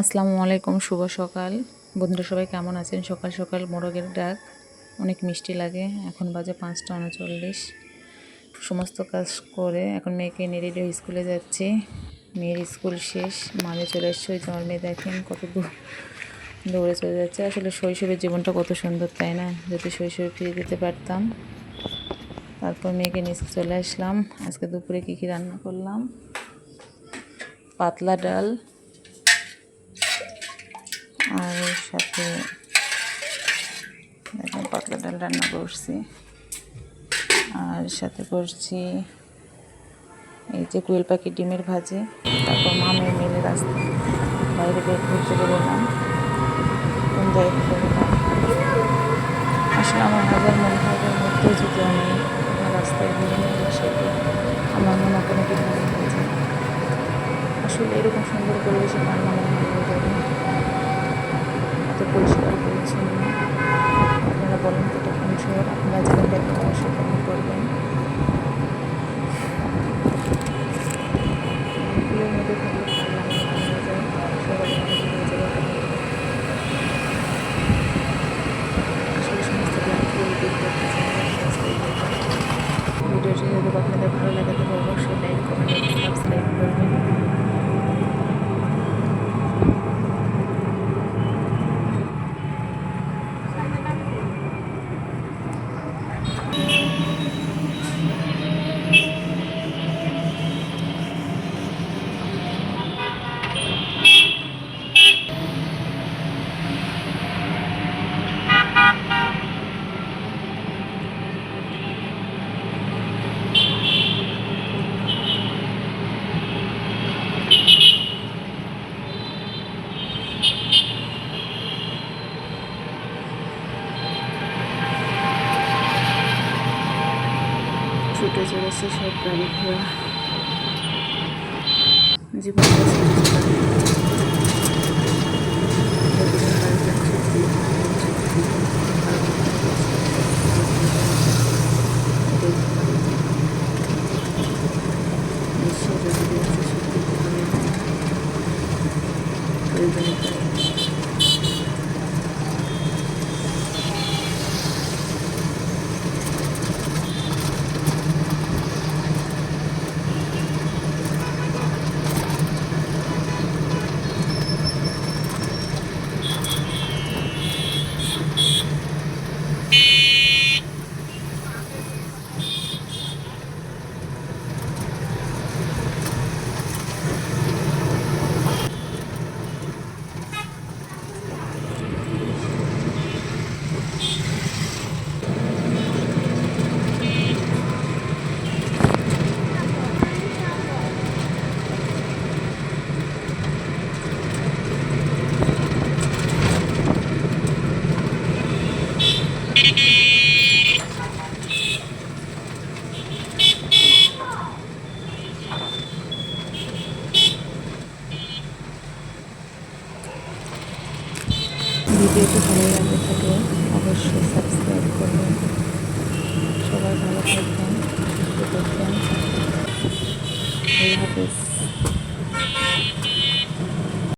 আসসালামু আলাইকুম, শুভ সকাল। বন্ধুরা সবাই কেমন আছেন? সকাল সকাল মোরগের ডাক। অনেক মিষ্টি লাগে। এখন বাজে পাঁচটা উনচল্লিশ। সমস্ত কাজ করে এখন মেয়েকে নিয়ে স্কুলে যাচ্ছি। মেয়ের স্কুল শেষ। মানে চলে এসছে। ওই আমার মেয়ে দেখেন কত দূর দৌড়ে চলে যাচ্ছে। আসলে শৈশবের জীবনটা কত সুন্দর, তাই না? যদি শৈশবে ফিরে যেতে পারতাম। তারপর মেয়েকে নিয়ে চলে আসলাম। আজকে দুপুরে কী কী রান্না করলাম? পাতলা ডাল আর এর সাথে দেখুন পাতলা ডাল রান্না করছি। আর সাথে করছি এই যে কুয়েল পাখি ডিমের ভাজি। তারপর মামের মিলে রাস্তা বাইরে বের ঘুরতে বেরোলাম কোন জায়গায় আসলে আমার হাজার মন খারাপের মধ্যে যদি আমি রাস্তায় ঘুরে নিয়ে আমার মনে কোনো কিছু আসলে এরকম সুন্দর পরিবেশে আমার মনে হয় করবেন এগুলোর মধ্যে থাকলে ভালো লাগে ভালো যায় সবাই অনেক হয়ে যাবে আসলে সমস্ত ক্লান্তি দূর করতে চাই ভিডিওটি যদি আপনাদের ভালো লাগে তবে অবশ্যই লাইক কমেন্ট এবং সাবস্ক্রাইব করবেন ছুটে চলেছে সব গাড়ি ঘোড়া জীবনটা ছুটে চলে। ভিডিওটি ভালো লাগে থাকে অবশ্যই সাবস্ক্রাইব করবেন। সবাই ভালো থাকবেন সুস্থ থাকবেন। আল্লাহ হাফিজ।